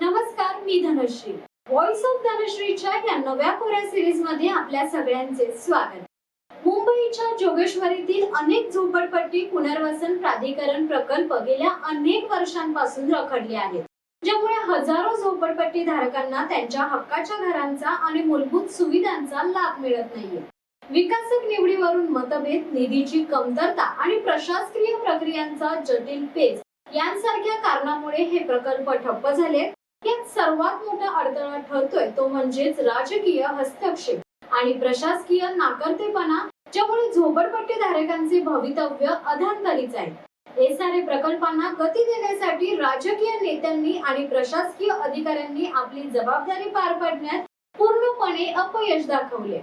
नमस्कार मी Dhanashree. Voice of धनश्रीच्या या नव्या कोऱ्या सिरीजमध्ये आपल्या सगळ्यांचे स्वागत. मुंबईच्या जोगेश्वरीतील अनेक झोपडपट्टी पुनर्वसन प्राधिकरण प्रकल्प गेल्या अनेक वर्षांपासून रखडले आहेत ज्यामुळे हजारो झोपडपट्टी धारकांना त्यांच्या हक्काच्या घरांचा आणि मूलभूत सुविधांचा लाभ मिळत नाहीये. विकासक निवडीवरून मतभेद निधीची कमतरता आणि प्रशासकीय प्रक्रियांचा जटिल पेच यांसारख्या कारणामुळे हे प्रकल्प ठप्प झाले यात सर्वात मोठा अडथळा ठरतोय तो म्हणजेच राजकीय हस्तक्षेप आणि प्रशासकीय नाकर्तेपणा ज्यामुळे झोपडपट्टी धारकांचे भवितव्य अधांतरीच आहे. सारे प्रकल्पांना गती देण्यासाठी राजकीय नेत्यांनी आणि प्रशासकीय अधिकाऱ्यांनी आपली जबाबदारी पार पाडण्यात पूर्णपणे अपयश दाखवले.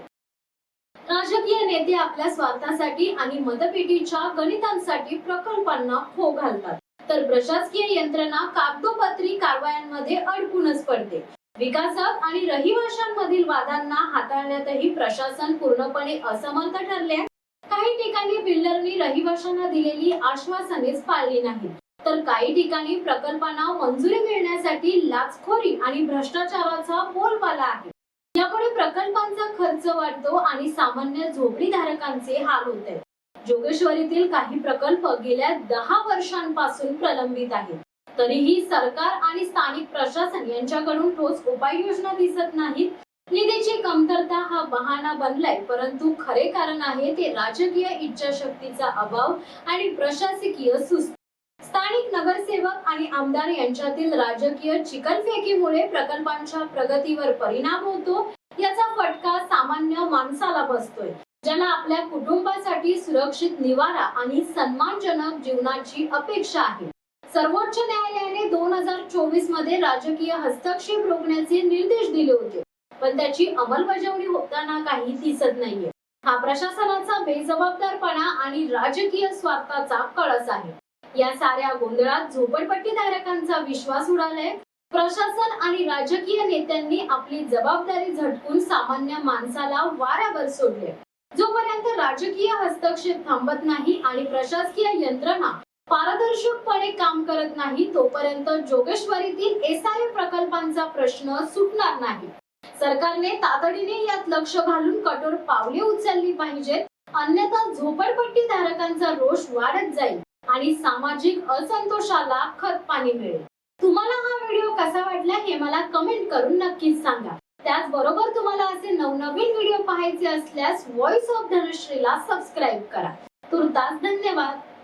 राजकीय नेते आपल्या स्वार्थासाठी आणि मतपेटीच्या गणितांसाठी प्रकल्पांना खो घालतात. तर प्रशासकीय यंत्रणा कागदोपत्री कारवायांमध्ये अडकूनच पडते. विकासक आणि रहिवाशांमधील वादांना हाताळण्यातही प्रशासन पूर्णपणे असमर्थ ठरले काही ठिकाणी बिल्डरनी रहिवाशांना दिलेली आश्वासनेच पाळली नाहीत. तर काही ठिकाणी प्रकल्पांना मंजुरी मिळण्यासाठी लाचखोरी आणि भ्रष्टाचाराचा बोलबाला आहे. यामुळे प्रकल्पांचा खर्च वाढतो आणि सामान्य झोपडीधारकांचे हाल होत आहेत. जोगेश्वरीतील काही प्रकल्प गेल्या दहा वर्षांपासून प्रलंबित आहेत. तरीही सरकार आणि स्थानिक प्रशासन यांच्याकडून ठोस उपाययोजना दिसत नाहीत. निधीची कमतरता हा बहाणा बनलाय परंतु खरे कारण आहे ते राजकीय इच्छाशक्तीचा अभाव आणि प्रशासकीय सुस्त. स्थानिक नगरसेवक आणि आमदार यांच्यातील राजकीय चिकनफेकीमुळे प्रकल्पांच्या प्रगतीवर परिणाम होतो याचा फटका सामान्य माणसाला बसतोय. ज्यांना आपल्या कुटुंबासाठी सुरक्षित निवारा आणि सन्मानजनक जीवनाची अपेक्षा आहे. सर्वोच्च न्यायालयाने दोन हजार चोवीसमध्ये राजकीय हस्तक्षेप रोखण्याचे निर्देश दिले होते पण त्याची अंमलबजावणी होताना काही दिसत नाहीये. हा प्रशासनाचा बेजबाबदारपणा आणि राजकीय स्वार्थाचा कळस आहे. या साऱ्या गोंधळात झोपडपट्टी धारकांचा विश्वास उडालाय. प्रशासन आणि राजकीय नेत्यांनी आपली जबाबदारी झटकून सामान्य माणसाला वाऱ्यावर सोडले जोपर्यंत राजकीय हस्तक्षेप थांबत नाही आणि प्रशासकीय यंत्रणा पारदर्शकपणे काम करत नाही तोपर्यंत जोगेश्वरीतील एसआरए प्रकल्पांचा प्रश्न सुटणार नाही. सरकारने तातडीने यात लक्ष घालून कठोर पावले उचलली पाहिजेत. अन्यथा झोपडपट्टी धारकांचा रोष वाढत जाईल आणि सामाजिक असंतोषाला खत पाणी मिळेल. तुम्हाला हा व्हिडिओ कसा वाटला हे मला कमेंट करून नक्कीच सांगा. त्याचबरोबर तुम्हाला असे नवनवीन व्हिडिओ पाहायचे असल्यास व्हॉइस ऑफ धनुश्रीला सबस्क्राईब करा. तुर्तास धन्यवाद.